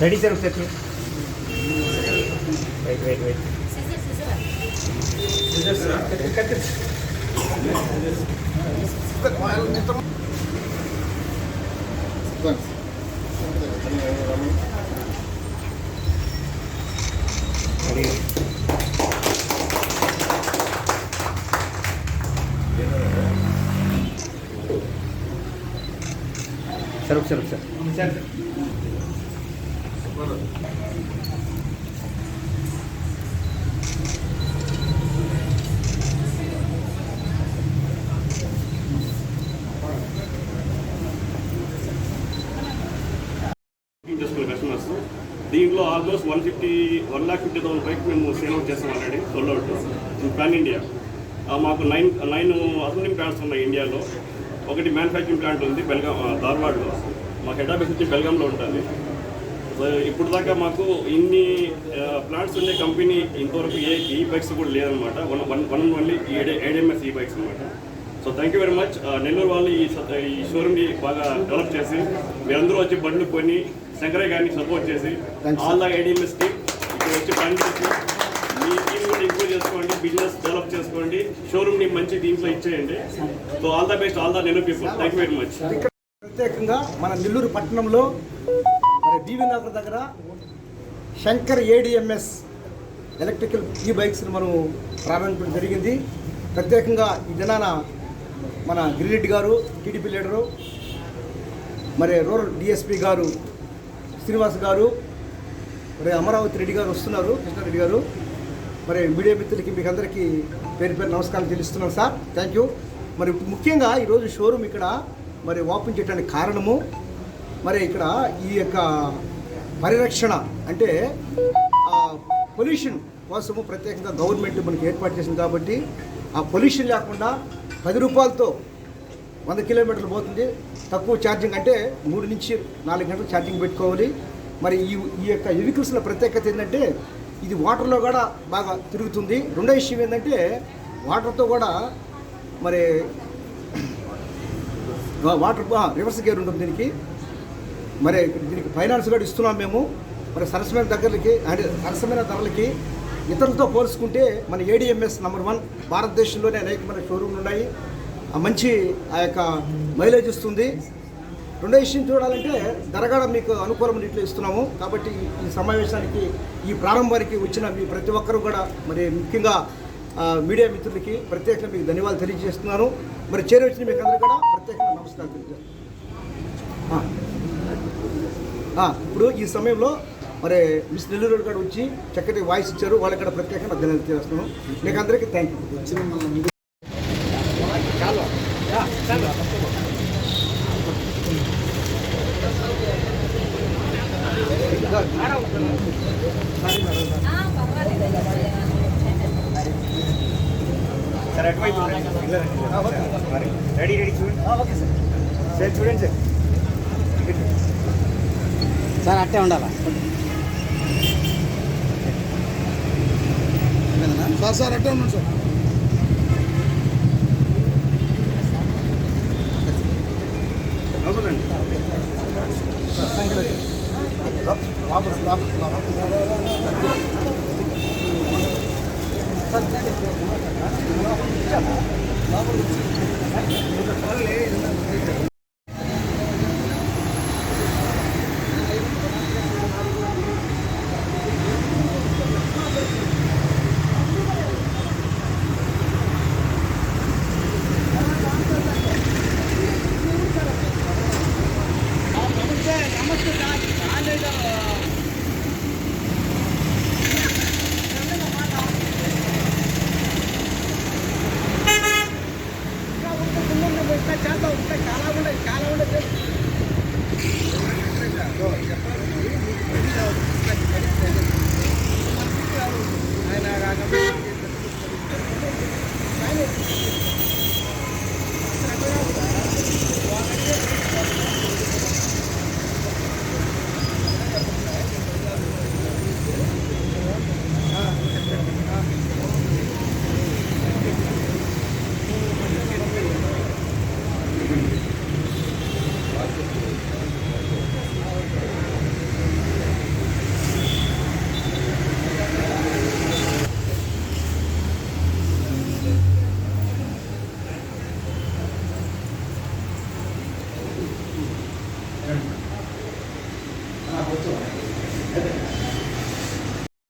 Ready sir ఒకసారి wait wait wait ready sir ఒకసారి ఒకసారి. చేసుకునే కస్టమర్స్ దీంట్లో almost one fifty one lakh fifty thousand bike మేము సేల్ అవుట్ చేస్తాం already sold out in pan India మాకు నైన్ నైన్ అసెంబ్లింగ్ ప్లాంట్స్ ఉన్నాయి ఇండియాలో ఒకటి మ్యానుఫ్యాక్చరింగ్ ప్లాంట్ ఉంది బెల్గాం ధార్వాడ్లో. మా హెడ్ ఆఫీస్ వచ్చి బెల్గాంలో ఉంటుంది. సో ఇప్పుడు దాకా మాకు ఇన్ని ప్లాంట్స్ ఉండే కంపెనీ ఇంతవరకు ఏ ఈ బైక్స్ కూడా లేదనమాట one one one only ADMS ఈ బైక్స్ అనమాట so thank you very much Nellore వాళ్ళు ఈ ఈ షోరూమ్ని బాగా డెవలప్ చేసి మీరందరూ వచ్చి బండ్లు కొని శంకరయ్య గారిని సపోర్ట్ చేసి ఆల్ ద ఏడిఎంఎస్ టీమ్ ఇక్కడ వచ్చి పని చేసి మీ టీం కూడా ఇంప్రూవ్ చేసుకోండి బిజినెస్ డెవలప్ చేసుకోండి షోరూమ్ని మంచి దీంట్లో ఇచ్చేయండి. So all the best all the నెల people thank you very much ప్రత్యేకంగా మన నెల్లూరు పట్టణంలో మరి బీవీ నగర్ దగ్గర శంకర్ ఏడిఎంఎస్ ఎలక్ట్రికల్ ఈ బైక్స్ని మనం ప్రారంభించడం జరిగింది. ప్రత్యేకంగా ఈ దినాన మన గిరిరెడ్డి గారు టీడీపీ లీడరు మరి రూరల్ డిఎస్పీ గారు శ్రీనివాస్ గారు మరి అమరావతి రెడ్డి గారు వస్తున్నారు. కృష్ణారెడ్డి గారు. మరి మీడియా మిత్రులకి మీకు అందరికీ పేరు పేరు నమస్కారం తెలుస్తున్నాను సార్. థ్యాంక్ యూ మరి ముఖ్యంగా ఈరోజు షోరూమ్ ఇక్కడ మరి ఓపెన్ చేయడానికి కారణము మరి ఇక్కడ ఈ యొక్క పరిరక్షణ అంటే పొల్యూషన్ కోసము ప్రత్యేకంగా గవర్నమెంట్ మనకి ఏర్పాటు చేసింది కాబట్టి ఆ పొల్యూషన్ లేకుండా పది రూపాయలతో వంద కిలోమీటర్లు పోతుంది. తక్కువ ఛార్జింగ్ అంటే మూడు నుంచి నాలుగు గంటలు ఛార్జింగ్ పెట్టుకోవాలి. మరి ఈ ఈ యొక్క వెహికల్స్లో ప్రత్యేకత ఏంటంటే ఇది వాటర్లో కూడా బాగా తిరుగుతుంది. రెండో విషయం ఏంటంటే వాటర్తో కూడా మరి వాటర్ రివర్స్ గేర్ ఉంటుంది దీనికి. మరి దీనికి ఫైనాన్స్ కూడా ఇస్తున్నాం మేము. మరి సరసమైన దగ్గరకి అంటే సరసమైన ధరలకి ఇతరులతో పోల్చుకుంటే మన ఏడిఎంఎస్ నెంబర్ వన్ భారతదేశంలోనే అనేకమైన షోరూమ్లు ఉన్నాయి. ఆ మంచి ఆ యొక్క మైలేజ్ ఇస్తుంది. రెండో విషయం చూడాలంటే ధరగడ మీకు అనుకూలమైన ఇట్లా ఇస్తున్నాము. కాబట్టి ఈ- సమావేశానికి ఈ ప్రారంభానికి వచ్చిన మీ ప్రతి ఒక్కరు కూడా మరి ముఖ్యంగా మీడియా మిత్రులకి ప్రత్యేకంగా మీకు ధన్యవాదాలు తెలియజేస్తున్నాను. మరి చేరవచ్చిన మీకు అందరూ కూడా ప్రత్యేకంగా నమస్కారం తెలియజేస్తాను. ఇప్పుడు ఈ సమయంలో మరి మిస్ నెల్లూరు గారు వచ్చి చక్కటి వాయిస్ ఇచ్చారు. వాళ్ళకి కూడా ప్రత్యేకంగా ధన్యవాదాలు తెలియజేస్తున్నాను. మీకు అందరికీ థ్యాంక్ యూ సార్ అటువైపు రెడీ. రెడీ చూడండి. Okay sir. సార్ చూడండి సార్. సార్ అట్టే ఉండాలా? సార్ సార్ అట్టే ఉన్నాను సార్. ಸರ್ಕಾರ